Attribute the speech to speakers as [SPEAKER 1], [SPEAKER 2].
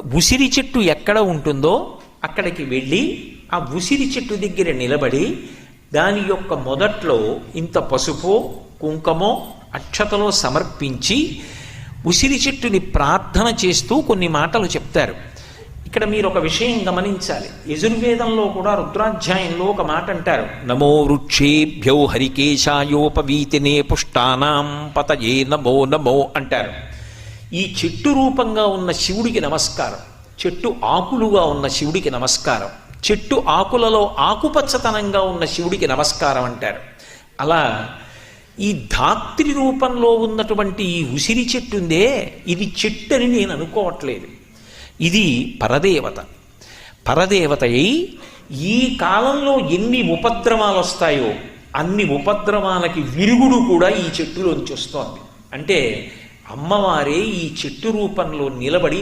[SPEAKER 1] ఉసిరి చెట్టు ఎక్కడ ఉంటుందో అక్కడికి వెళ్ళి ఆ ఉసిరి చెట్టు దగ్గర నిలబడి దాని యొక్క మొదట్లో ఇంత పసుపు కుంకమో అక్షతలో సమర్పించి ఉసిరి చెట్టుని ప్రార్థన చేస్తూ కొన్ని మాటలు చెప్తారు. ఇక్కడ మీరు ఒక విషయం గమనించాలి. యజుర్వేదంలో కూడా రుద్రాధ్యాయంలో ఒక మాట అంటారు. నమో వృక్షేభ్యో హరికేశాయోపవీతినే పుష్టానాం పతయే నమో నమో అంటారు. ఈ చెట్టు రూపంగా ఉన్న శివుడికి నమస్కారం. చెట్టు ఆకులుగా ఉన్న శివుడికి నమస్కారం. చెట్టు ఆకులలో ఆకుపచ్చతనంగా ఉన్న శివుడికి నమస్కారం అంటారు. అలా ఈ ధాత్రి రూపంలో ఉన్నటువంటి ఈ ఉసిరి చెట్టు ఉందే ఇది చెట్టు అని నేను అనుకోవట్లేదు. ఇది పరదేవత. పరదేవత అయి ఈ కాలంలో ఎన్ని ఉపద్రవాలు వస్తాయో అన్ని ఉపద్రవాలకి విరుగుడు కూడా ఈ చెట్టులోంచి వస్తోంది. అంటే అమ్మవారే ఈ చెట్టు రూపంలో నిలబడి